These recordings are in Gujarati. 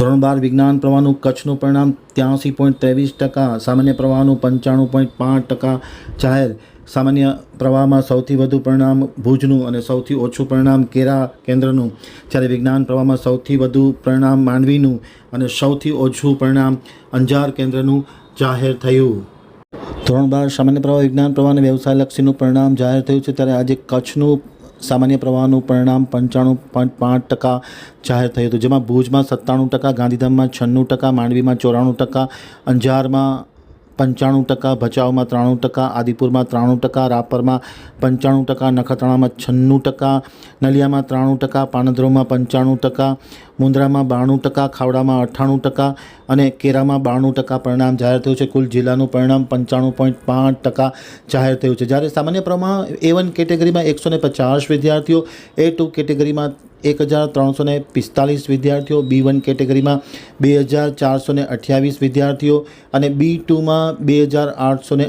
ધોરણ બાર વિજ્ઞાન પ્રવાહનું કચ્છનું પરિણામ ત્યાંસી પોઈન્ટ ત્રેવીસ ટકા, સામાન્ય પ્રવાહનું પંચાણું પોઈન્ટ પાંચ ટકા જાહેર. સામાન્ય પ્રવાહમાં સૌથી વધુ પરિણામ ભુજનું અને સૌથી ઓછું પરિણામ કેરા કેન્દ્રનું. જ્યારે વિજ્ઞાન પ્રવાહમાં સૌથી વધુ પરિણામ માંડવીનું અને સૌથી ઓછું પરિણામ અંજાર કેન્દ્રનું જાહેર થયું. ધોરણ બાર સામાન્ય પ્રવાહ વિજ્ઞાન પ્રવાહ અને વ્યવસાયલક્ષીનું પરિણામ જાહેર થયું છે. ત્યારે આજે કચ્છનું સામાન્ય પ્રવાહનું પરિણામ પંચાણું પોઈન્ટ પાંચ ટકા જાહેર થયું હતું. જેમાં ભુજમાં સત્તાણું ટકા, ગાંધીધામમાં છન્નું ટકા, માંડવીમાં ચોરાણું ટકા, અંજારમાં પંચાણું ટકા, ભચાઉમાં ત્રાણું ટકા, આદિપુરમાં ત્રાણું ટકા, રાપરમાં પંચાણું ટકા, નખત્રાણામાં છન્નું ટકા, નલિયામાં ત્રાણું ટકા, પાનધ્રોમાં પંચાણું ટકા મુન્દ્રામાં બાણું ટકા, ખાવડામાં અઠ્ઠાણું ટકા અને કેરામાં બાણું ટકા પરિણામ જાહેર થયું છે. કુલ જિલ્લાનું પરિણામ પંચાણું પોઈન્ટ પાંચ ટકા જાહેર થયું છે. જ્યારે સામાન્ય પ્રમાણ એ વન કેટેગરીમાં એકસો ને પચાસ વિદ્યાર્થીઓ એ ટુ કેટેગરીમાં એક હજાર ત્રણસો ને પિસ્તાલીસ વિદ્યાર્થીઓ બી વન કેટેગરીમાં બે હજાર ચારસો ને અઠ્યાવીસ વિદ્યાર્થીઓ અને બી ટુમાં બે હજાર આઠસો ને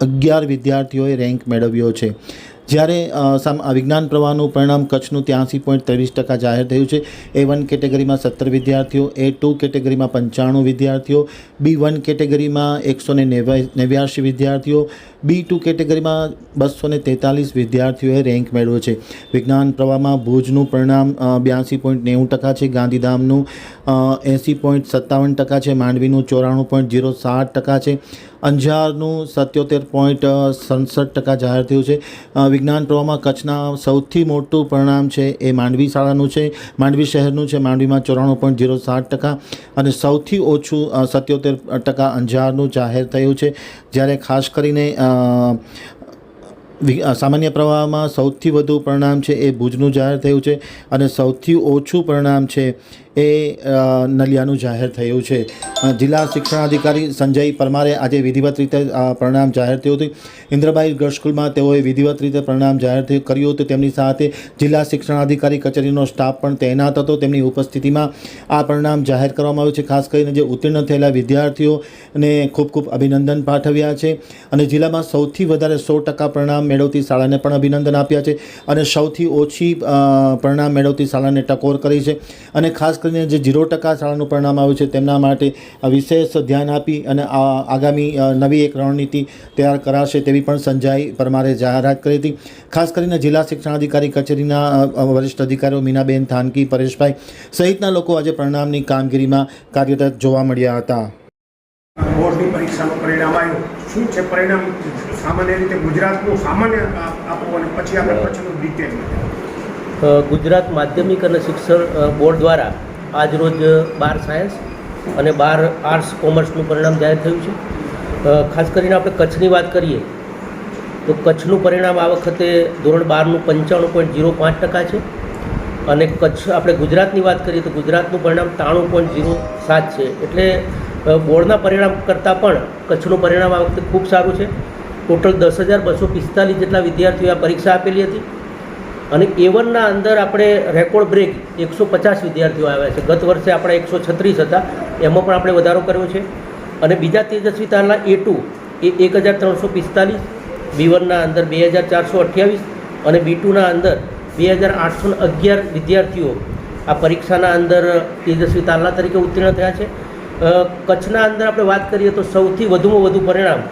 અગિયાર વિદ્યાર્થીઓએ રેન્ક મેળવ્યો છે. જ્યારે વિજ્ઞાન પ્રવાહનું પરિણામ કચ્છનું ત્યાંસી પોઈન્ટ ત્રેવીસ ટકા જાહેર થયું છે. એ વન કેટેગરીમાં સત્તર વિદ્યાર્થીઓ, એ ટુ કેટેગરીમાં પંચાણું વિદ્યાર્થીઓ, બી વન કેટેગરીમાં એકસો ને નેવ્યા- નેવ્યાશી વિદ્યાર્થીઓ બી ટુ કેટેગરીમાં બસો ને તેતાલીસ વિદ્યાર્થીઓએ રેન્ક મેળવ્યો છે. વિજ્ઞાન પ્રવાહમાં ભુજનું પરિણામ બ્યાસી પોઈન્ટ નેવું ટકા છે. ગાંધીધામનું એંસી પોઈન્ટ સત્તાવન ટકા છે. માંડવીનું ચોરાણું પોઈન્ટ જીરો સાત ટકા છે. અંજારનું સત્યોતેર પોઈન્ટ સડસઠ ટકા જાહેર થયું છે. વિજ્ઞાન પ્રવાહમાં કચ્છના સૌથી મોટું પરિણામ છે એ માંડવી શાળાનું છે. માંડવી શહેરનું છે. માંડવીમાં ચોરાણું પોઈન્ટ જીરો સાત ટકા અને સૌથી ઓછું સત્યોતેર ટકા અંજારનું જાહેર થયું છે. જ્યારે ખાસ કરીને uh, સામાન્ય પ્રવાહમાં સૌથી વધુ પરિણામ છે એ ભુજનું જાહેર થયું છે અને સૌથી ઓછું પરિણામ છે એ નલિયાનું જાહેર થયું છે. જિલ્લા શિક્ષણાધિકારી સંજય પરમારે આજે વિધિવત રીતે પરિણામ જાહેર થયું હતું. ઇન્દ્રબાઈ ગર્લ્સ સ્કૂલમાં તેઓએ વિધિવત રીતે પરિણામ જાહેર કર્યું હતું. તેમની સાથે જિલ્લા શિક્ષણાધિકારી કચેરીનો સ્ટાફ પણ તૈનાત હતો. તેમની ઉપસ્થિતિમાં આ પરિણામ જાહેર કરવામાં આવ્યું છે. ખાસ કરીને જે ઉત્તીર્ણ થયેલા વિદ્યાર્થીઓને ખૂબ ખૂબ અભિનંદન પાઠવ્યા છે. અને જિલ્લામાં સૌથી વધારે સો ટકા પરિણામ મેળવતી શાળાને પણ અભિનંદન આપ્યા છે અને સૌથી ઓછી પરિણામ મેળવતી શાળાને ટકોર કરી છે. અને ખાસ કરીને જે ઝીરો ટકા શાળાનું પરિણામ આવ્યું છે તેમના માટે વિશેષ ધ્યાન આપી અને આગામી નવી એક રણનીતિ તૈયાર કરાશે તેવી પણ સંજય પરમારે જાહેરાત કરી હતી. ખાસ કરીને જિલ્લા શિક્ષણાધિકારી કચેરીના વરિષ્ઠ અધિકારીઓ મીનાબેન થાનકી, પરેશભાઈ સહિતના લોકો આજે પરિણામની કામગીરીમાં કાર્યરત જોવા મળ્યા હતા. બોર્ડની પરીક્ષાનું પરિણામ આવ્યું. શું છે પરિણામ? સામાન્ય રીતે ગુજરાતનું સામાન્ય આપો અને પછી આપણે કચ્છનું ડિટેલ ગુજરાત માધ્યમિક અને શિક્ષણ બોર્ડ દ્વારા આજરોજ બાર સાયન્સ અને બાર આર્ટ્સ કોમર્સનું પરિણામ જાહેર થયું છે. ખાસ કરીને આપણે કચ્છની વાત કરીએ તો કચ્છનું પરિણામ આ વખતે ધોરણ બારનું પંચાણું પોઈન્ટ ઝીરો પાંચ ટકા છે. અને કચ્છ આપણે ગુજરાતની વાત કરીએ તો ગુજરાતનું પરિણામ ત્રાણું પોઈન્ટ ઝીરો સાત છે. એટલે બોર્ડના પરિણામ કરતાં પણ કચ્છનું પરિણામ આ વખતે ખૂબ સારું છે. ટોટલ દસ હજાર બસો પિસ્તાલીસ જેટલા વિદ્યાર્થીઓએ આ પરીક્ષા આપેલી હતી. અને એ વનના અંદર આપણે રેકોર્ડ બ્રેક એકસો પચાસ વિદ્યાર્થીઓ આવ્યા છે. ગત વર્ષે આપણા એકસો છત્રીસ હતા. એમાં પણ આપણે વધારો કર્યો છે. અને બીજા તેજસ્વી તાલના એ ટુ એ એક હજાર ત્રણસો પિસ્તાલીસ બી વનના અંદર બે હજાર ચારસો અઠ્યાવીસ અને બી ટુના અંદર બે હજાર આઠસો અગિયાર વિદ્યાર્થીઓ આ પરીક્ષાના અંદર તેજસ્વી તાલના તરીકે ઉત્તીર્ણ થયા છે. કચ્છના અંદર આપણે વાત કરીએ તો સૌથી વધુમાં વધુ પરિણામ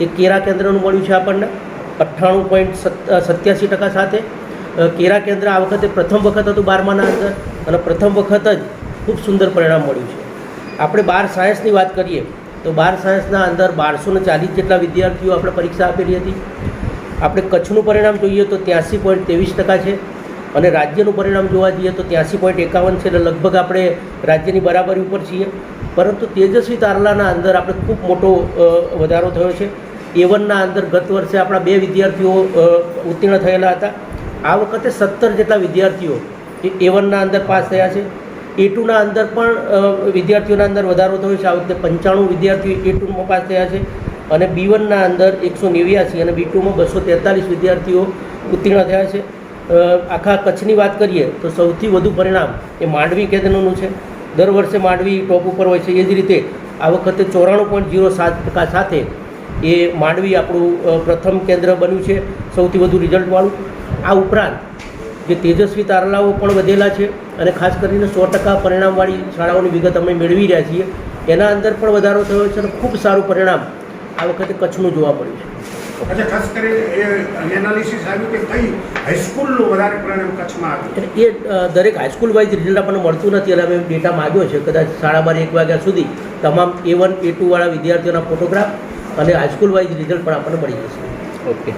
એ કેરા કેન્દ્રનું મળ્યું છે આપણને અઠ્ઠાણું પોઈન્ટ સત્યાસી ટકા સાથે. કેરા કેન્દ્ર આ વખતે પ્રથમ વખત હતું બારમાના અંદર અને પ્રથમ વખત જ ખૂબ સુંદર પરિણામ મળ્યું છે. આપણે બાર સાયન્સની વાત કરીએ તો બાર સાયન્સના અંદર બારસો ને ચાલીસ જેટલા વિદ્યાર્થીઓ આપણે પરીક્ષા આપેલી હતી. આપણે કચ્છનું પરિણામ જોઈએ તો ત્યાંસી પોઈન્ટ ત્રેવીસ ટકા છે અને રાજ્યનું પરિણામ જોવા જઈએ તો ત્યાંસી પોઈન્ટ એકાવન છે એટલે લગભગ આપણે રાજ્યની બરાબરી ઉપર છીએ. પરંતુ તેજસ્વી તારલાના અંદર આપણે ખૂબ મોટો વધારો થયો છે. એ વનના અંદર ગત વર્ષે આપણા બે વિદ્યાર્થીઓ ઉત્તીર્ણ થયેલા હતા. આ વખતે સત્તર જેટલા વિદ્યાર્થીઓ એ એ વનના અંદર પાસ થયા છે. એ ટુના અંદર પણ વિદ્યાર્થીઓના અંદર વધારો થયો છે. આ વખતે પંચાણું વિદ્યાર્થીઓ એ ટુમાં પાસ થયા છે અને બી વનના અંદર એકસો નેવ્યાસી અને બી ટુમાં બસો તેતાલીસ વિદ્યાર્થીઓ ઉત્તીર્ણ થયા છે. આખા કચ્છની વાત કરીએ તો સૌથી વધુ પરિણામ એ માંડવી કેન્દ્રનું છે. દર વર્ષે માંડવી ટોપ ઉપર હોય છે. એ જ રીતે આ વખતે ચોરાણું પોઈન્ટ ઝીરો સાત ટકા સાથે એ માંડવી આપણું પ્રથમ કેન્દ્ર બન્યું છે સૌથી વધુ રિઝલ્ટવાળું આ ઉપરાંત જે તેજસ્વી તારલાઓ પણ વધેલા છે અને ખાસ કરીને સો ટકા પરિણામવાળી શાળાઓની વિગત અમે મેળવી રહ્યા છીએ. એના અંદર પણ વધારો થયો છે અને ખૂબ સારું પરિણામ આ વખતે કચ્છનું જોવા મળ્યું છે. અચ્છા ખાસ કરીને એ એનાલિસિસ આવ્યું કે કઈ હાઈસ્કૂલનું વધારે પરિણામ કચ્છમાં આવ્યું. એ દરેક હાઈસ્કૂલ વાઇઝ રિઝલ્ટ આપણને મળતું નથી એટલે અમે ડેટા માગ્યો છે. કદાચ સાડા બાર એક વાગ્યા સુધી તમામ એ વન એ ટુવાળા વિદ્યાર્થીઓના ફોટોગ્રાફ અને હાઈસ્કૂલ વાઇઝ રિઝલ્ટ પણ આપણને મળી જશે. ઓકે